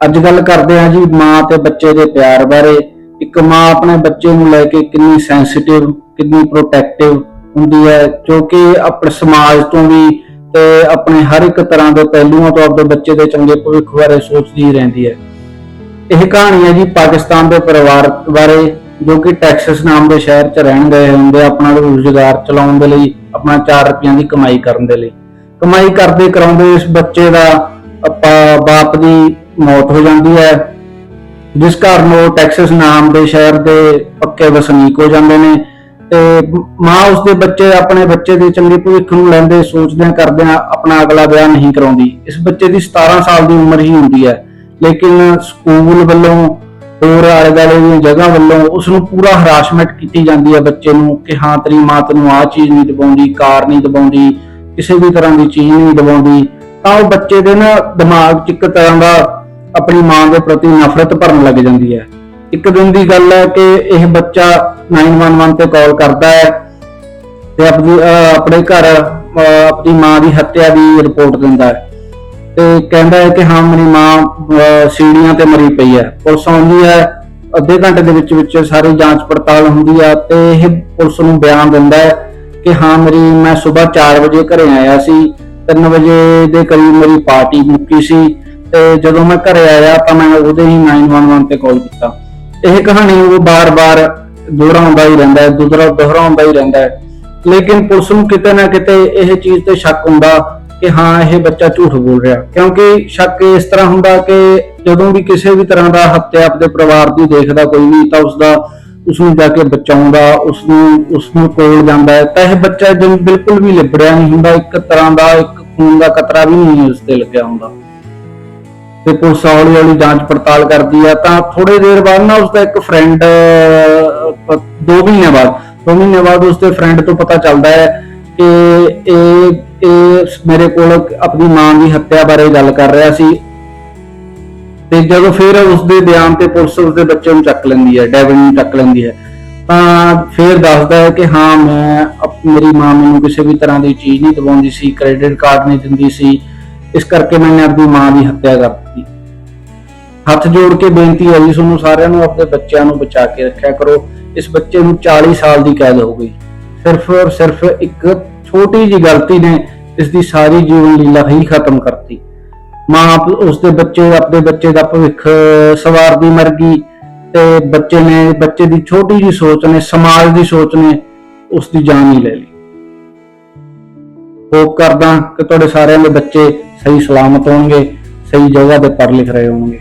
ਅੱਜ ਗੱਲ ਕਰਦੇ ਹਾਂ ਜੀ ਮਾਂ ਤੇ ਬੱਚੇ ਦੇ ਪਿਆਰ ਬਾਰੇ। ਇੱਕ ਮਾਂ ਆਪਣੇ ਬੱਚੇ ਨੂੰ ਲੈ ਕੇ ਕਿੰਨੀ ਸੈਂਸਿਟਿਵ ਕਿੰਨੀ ਪ੍ਰੋਟੈਕਟਿਵ ਹੁੰਦੀ ਹੈ, ਜੋ ਕਿ ਆਪਣੇ ਸਮਾਜ ਤੋਂ ਵੀ ਤੇ ਆਪਣੇ ਹਰ ਇੱਕ ਤਰ੍ਹਾਂ ਦੇ ਪਹਿਲੂਆਂ ਤੋਂ ਆਪਣੇ ਬੱਚੇ ਦੇ ਚੰਗੇ ਭਵਿੱਖ ਬਾਰੇ ਸੋਚਦੀ ਰਹਿੰਦੀ ਹੈ। ਇਹ ਕਹਾਣੀ ਹੈ ਜੀ ਪਾਕਿਸਤਾਨ ਦੇ ਪਰਿਵਾਰ ਬਾਰੇ, ਜੋ ਕਿ ਟੈਕਸਸ ਨਾਮ ਦੇ ਸ਼ਹਿਰ 'ਚ ਰਹਿਣ ਗਏ ਹੁੰਦੇ ਆਪਣਾ ਰੋਜ਼ਗਾਰ ਚਲਾਉਣ ਦੇ ਲਈ, ਆਪਣਾ 4 ਰੁਪਈਆਂ ਦੀ ਕਮਾਈ ਕਰਨ ਦੇ ਲਈ। ਕਮਾਈ ਕਰਦੇ ਕਰਾਉਂਦੇ ਇਸ ਬੱਚੇ ਦਾ ਆਪਾਂ ਬਾਪ ਦੀ ਮੌਤ ਹੋ ਜਾਂਦੀ ਹੈ, ਜਿਸ ਕਾਰਨ ਉਹ ਟੈਕਸਸ ਨਾਮ ਦੇ ਸ਼ਹਿਰ ਦੇ ਪੱਕੇ ਵਸਨੀਕ ਹੋ ਜਾਂਦੇ ਨੇ ਤੇ ਮਾਂ ਉਸਦੇ ਬੱਚੇ ਆਪਣੇ ਬੱਚੇ ਦੇ ਚੰਗੇ ਭਵਿੱਖ ਨੂੰ ਲੈਂਦੇ ਸੋਚਦਿਆਂ ਕਰਦਿਆਂ ਆਪਣਾ ਅਗਲਾ ਵਿਆਹ ਨਹੀਂ ਕਰਾਉਂਦੀ। ਇਸ ਬੱਚੇ ਦੀ 17 ਸਾਲ ਦੀ ਉਮਰ ਹੀ ਹੁੰਦੀ ਹੈ, ਲੇਕਿਨ ਸਕੂਲ ਵੱਲੋਂ ਹੋਰ ਆਲੇ ਦੁਆਲੇ ਦੀਆਂ ਜਗ੍ਹਾ ਵੱਲੋਂ ਉਸ ਨੂੰ ਪੂਰਾ ਹਰਾਸਮੈਂਟ ਕੀਤੀ ਜਾਂਦੀ ਹੈ ਬੱਚੇ ਨੂੰ ਕਿ ਹਾਂ, ਤੇਰੀ ਮਾਂ ਤੈਨੂੰ ਆਹ ਚੀਜ਼ ਨਹੀਂ ਦਵਾਉਂਦੀ ਕਾਰ ਨਹੀਂ ਦਵਾਉਂਦੀ ਕਿਸੇ ਵੀ ਤਰ੍ਹਾਂ ਦੀ ਚੀਜ਼ ਨਹੀਂ ਦਵਾਉਂਦੀ ਤਾਂ ਉਹ ਬੱਚੇ ਦੇ ਨਾ ਦਿਮਾਗ 'ਚ ਇੱਕ ਤਰ੍ਹਾਂ ਦਾ ਆਪਣੀ ਮਾਂ ਦੇ ਪ੍ਰਤੀ ਨਫ਼ਰਤ ਭਰਨ ਲੱਗ ਜਾਂਦੀ ਹੈ। ਇੱਕ ਦਿਨ ਦੀ ਗੱਲ ਹੈ ਕਿ ਇਹ ਬੱਚਾ 911 ਤੇ ਕਾਲ ਕਰਦਾ ਹੈ ਤੇ ਆਪਣੀ ਆਪਣੇ ਘਰ ਆਪਣੀ ਮਾਂ ਦੀ ਹੱਤਿਆ ਦੀ ਰਿਪੋਰਟ ਦਿੰਦਾ ਹੈ। ਤੇ ਕਹਿੰਦਾ ਹੈ ਕਿ ਹਾਂ, ਮੇਰੀ ਮਾਂ, ਅਹ, ਸੀੜੀਆਂ ਤੇ ਮਰੀ ਪਈ ਹੈ। ਪੁਲਿਸ ਆਉਂਦੀ ਹੈ, ਅੱਧੇ ਘੰਟੇ ਦੇ ਵਿੱਚ ਵਿੱਚ ਸਾਰੀ ਜਾਂਚ ਪੜਤਾਲ ਹੁੰਦੀ ਹੈ ਤੇ ਇਹ ਪੁਲਿਸ ਨੂੰ ਬਿਆਨ ਦਿੰਦਾ ਹੈ ਕਿ ਹਾਂ, ਮੇਰੀ, ਮੈਂ ਸਵੇਰ 4 ਵਜੇ ਘਰੇ ਆਇਆ ਸੀ 3 ਵਜੇ ਦੇ ਕਰੀਬ ਮੇਰੀ ਪਾਰਟੀ ਮੁੱਕੀ ਸੀ। ਤੇ ਜਦੋਂ ਮੈਂ ਘਰੇ ਆਇਆ ਤਾਂ ਮੈਂ ਉਹਦੇ ਹੀ 911 ਤੇ ਕਾਲ ਕੀਤਾ। ਇਹ ਕਹਾਣੀ ਉਹ ਬਾਰ-ਬਾਰ ਦੁਹਰਾਉਂਦਾ ਹੀ ਰਹਿੰਦਾ ਹੈ, ਦੁਹਰਾ, ਦੁਹਰਾਉਂਦਾ ਹੀ ਰਹਿੰਦਾ ਹੈ। ਲੇਕਿਨ ਪੁਲਿਸ ਨੂੰ ਕਿਤੇ ਨਾ ਕਿਤੇ ਇਹ ਚੀਜ਼ ਤੇ ਸ਼ੱਕ ਹੁੰਦਾ ਕਿ ਹਾਂ, ਇਹ ਬੱਚਾ ਝੂਠ ਬੋਲ ਰਿਹਾ। ਕਿਉਂਕਿ ਸ਼ੱਕ ਇਸ ਤਰ੍ਹਾਂ ਹੁੰਦਾ ਕਿ ਜਦੋਂ ਵੀ ਕਿਸੇ ਵੀ ਤਰ੍ਹਾਂ ਦਾ ਹੱਤਿਆ ਆਪਣੇ ਪਰਿਵਾਰ ਦੀ ਦੇਖਦਾ ਕੋਈ ਵੀ, ਤਾਂ ਉਸ ਦਾ ਉਸ ਨੂੰ ਜਾ ਕੇ ਬਚਾਉਂਦਾ ਉਸ ਨੂੰ ਉਸ ਨੂੰ ਕੋਲ ਜਾਂਦਾ ਹੈ। ਤਾਂ ਇਹ ਬੱਚਾ ਜਿਵੇਂ ਬਿਲਕੁਲ ਵੀ ਲਿਬੜਿਆ ਨਹੀਂ ਹੁੰਦਾ। ਇੱਕ ਤਰ੍ਹਾਂ ਦਾ, ਇੱਕ ਖੂਨ ਦਾ ਕਤਰਾ ਵੀ ਨਹੀਂ ਉਸ ਤੇ ਲੱਗਿਆ ਹੁੰਦਾ। ਤੇ ਪੁਲਿਸ ਹੌਲੀ ਹੌਲੀ ਜਾਂਚ ਪੜਤਾਲ ਕਰਦੀ ਆ, ਤਾਂ ਥੋੜੇ ਦੇਰ ਬਾਅਦ ਨਾ ਉਸਦਾ ਇੱਕ ਫਰੈਂਡ ਦੋ ਮਹੀਨੇ ਬਾਅਦ, ਦੋ ਮਹੀਨੇ ਬਾਅਦ ਉਸਦੇ ਫਰੈਂਡ ਤੋਂ ਪਤਾ ਚੱਲਦਾ ਹੈ ਕਿ ਇਹ ਇਹ ਮੇਰੇ ਕੋਲ ਆਪਣੀ ਮਾਂ ਦੀ ਹੱਤਿਆ ਬਾਰੇ ਗੱਲ ਕਰ ਰਿਹਾ ਸੀ। ਤੇ ਜਦੋਂ ਫਿਰ ਉਸਦੇ ਬਿਆਨ ਤੇ ਪੁਲਿਸ ਉਸਦੇ ਬੱਚੇ ਨੂੰ ਚੱਕ ਲੈਂਦੀ ਹੈ ਡੈਵਿਨ ਨੂੰ ਚੱਕ ਲੈਂਦੀ ਹੈ, ਤਾਂ ਫਿਰ ਦੱਸਦਾ ਹੈ ਕਿ ਹਾਂ, ਮੈਂ ਮੇਰੀ ਮਾਂ ਮੈਨੂੰ ਕਿਸੇ ਵੀ ਤਰ੍ਹਾਂ ਦੀ ਚੀਜ਼ ਨਹੀਂ ਦਵਾਉਂਦੀ ਸੀ ਕ੍ਰੈਡਿਟ ਕਾਰਡ ਨਹੀਂ ਦਿੰਦੀ ਸੀ। ਇਸ ਕਰਕੇ ਮੈਨੇ ਆਪਣੀ ਮਾਂ ਦੀ ਹੱਤਿਆ ਕਰ ਦਿੱਤੀ ਹੱਥ ਜੋੜ ਕੇ ਬੇਨਤੀ ਹੈ ਜੀ, ਤੁਹਾਨੂੰ ਸਾਰਿਆਂ ਨੂੰ ਆਪਣੇ ਬੱਚਿਆਂ ਨੂੰ ਬਚਾ ਕੇ ਰੱਖਿਆ ਕਰੋ। ਇਸ ਬੱਚੇ ਨੂੰ 40 ਸਾਲ ਦੀ ਕੈਦ ਹੋ ਗਈ। ਸਿਰਫ ਔਰ ਸਿਰਫ ਇੱਕ ਛੋਟੀ ਜੀ ਗਲਤੀ ਨੇ ਇਸ ਦੀ ਸਾਰੀ ਜੀਵਨ ਲੀਲਾ ਹੀ ਖਤਮ ਕਰਤੀ। ਮਾਂ ਆਪ- ਉਸਦੇ ਬੱਚੇ, ਆਪਣੇ ਬੱਚੇ ਦਾ ਭਵਿੱਖ ਸਵਾਰਦੀ ਮਰ ਗਈ ਤੇ ਬੱਚੇ ਨੇ, ਬੱਚੇ ਦੀ ਛੋਟੀ ਜੀ ਸੋਚ ਨੇ, ਸਮਾਜ ਦੀ ਸੋਚ ਨੇ ਉਸ ਦੀ ਜਾਨ ਹੀ ਲੈ ਲਈ। ਹੋਪ ਕਰਦਾ ਕਿ ਤੁਹਾਡੇ ਸਾਰਿਆਂ ਦੇ ਬੱਚੇ ਸਹੀ ਸਲਾਮਤ ਹੋਣਗੇ, ਸਹੀ ਜਗ੍ਹਾ ਤੇ ਪੜ੍ਹ ਲਿਖ ਰਹੇ ਹੋਣਗੇ।